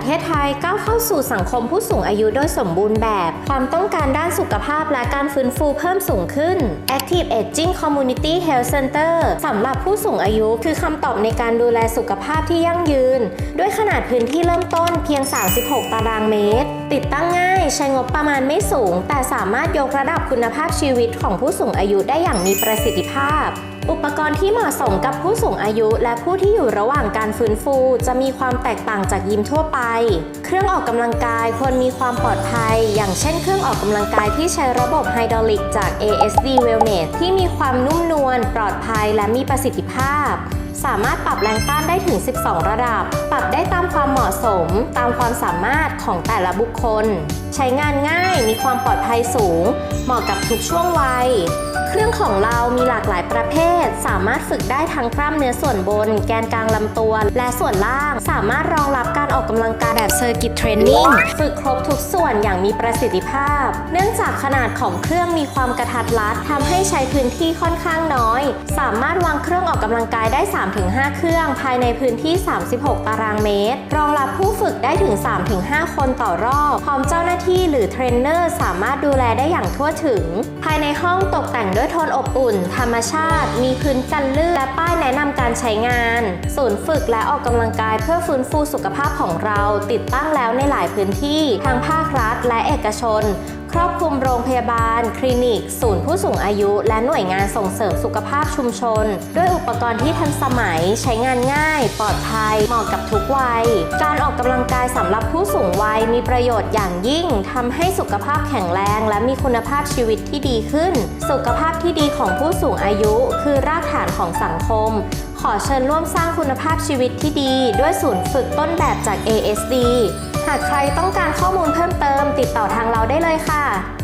ประเทศไทยก้าวเข้าสู่สังคมผู้สูงอายุโดยสมบูรณ์แบบ ความต้องการด้านสุขภาพและการฟื้นฟูเพิ่มสูงขึ้น Active Aging Community Health Center สำหรับผู้สูงอายุคือคำตอบในการดูแลสุขภาพที่ยั่งยืน ด้วยขนาดพื้นที่เริ่มต้นเพียง 36 ตารางเมตร ติดตั้งง่ายใช้งบประมาณไม่สูง แต่สามารถยกระดับคุณภาพชีวิตของผู้สูงอายุได้อย่างมีประสิทธิภาพ อุปกรณ์ที่เหมาะสมกับผู้สูงอายุ และผู้ที่อยู่ระหว่างการฟื้นฟู จะมีความแตกต่างจากยิมทั่วไป เครื่องออกกำลังกายควรมีความปลอดภัย อย่างเช่นเครื่องออกกำลังกายที่ใช้ระบบไฮดรอลิกจาก ASD Wellness ที่มีความนุ่มนวลปลอดภัยและมีประสิทธิภาพสามารถปรับแรงต้านได้ถึง 12 ระดับ ปรับได้ตามความเหมาะสม ตามความสามารถของแต่ละบุคคล ใช้งานง่าย มีความปลอดภัยสูง เหมาะกับทุกช่วงวัย เครื่องของเรามีหลากหลายประเภท สามารถฝึกได้ทั้งกล้ามเนื้อส่วนบน แกนกลางลำตัว และส่วนล่าง สามารถรองรับการออกกำลังกายแบบเซอร์กิตเทรนนิ่งฝึกครบทุกส่วนอย่างมีประสิทธิภาพ เนื่องจากขนาดของเครื่องมีความกระทัดรัดทำให้ใช้พื้นที่ค่อนข้างน้อย สามารถวางเครื่องออกกำลังกายได้ 3-5 เครื่อง ภายในพื้นที่ 36 ตารางเมตร รอง ได้ถึง 3-5 คนต่อรอบ พร้อมเจ้าหน้าที่หรือเทรนเนอร์สามารถดูแลได้อย่างทั่วถึง ภายในห้องตกแต่งด้วยโทนอบอุ่น ธรรมชาติ มีพื้นกันลื่นและป้ายแนะนำการใช้งาน ศูนย์ฝึกและออกกำลังกายเพื่อฟื้นฟูสุขภาพของเรา ติดตั้งแล้วในหลายพื้นที่ ทั้งภาครัฐและเอกชน ครอบคลุมโรงพยาบาล คลินิก ศูนย์ผู้สูงอายุ และหน่วยงานส่งเสริมสุขภาพชุมชน ด้วยอุปกรณ์ที่ทันสมัยใช้งานง่าย ปลอดภัย เหมาะกับทุกวัย การออกกำลังกายสำหรับผู้สูงวัยมีประโยชน์อย่างยิ่งทำให้สุขภาพแข็งแรงและมีคุณภาพชีวิตที่ดีขึ้น สุขภาพที่ดีของผู้สูงอายุ คือรากฐานของสังคมขอเชิญร่วมสร้างคุณภาพชีวิตที่ดี ด้วยศูนย์ฝึกต้นแบบจาก ASD หากใครต้องการข้อมูลเพิ่มเติ มติดต่อทางเราได้เลยค่ะ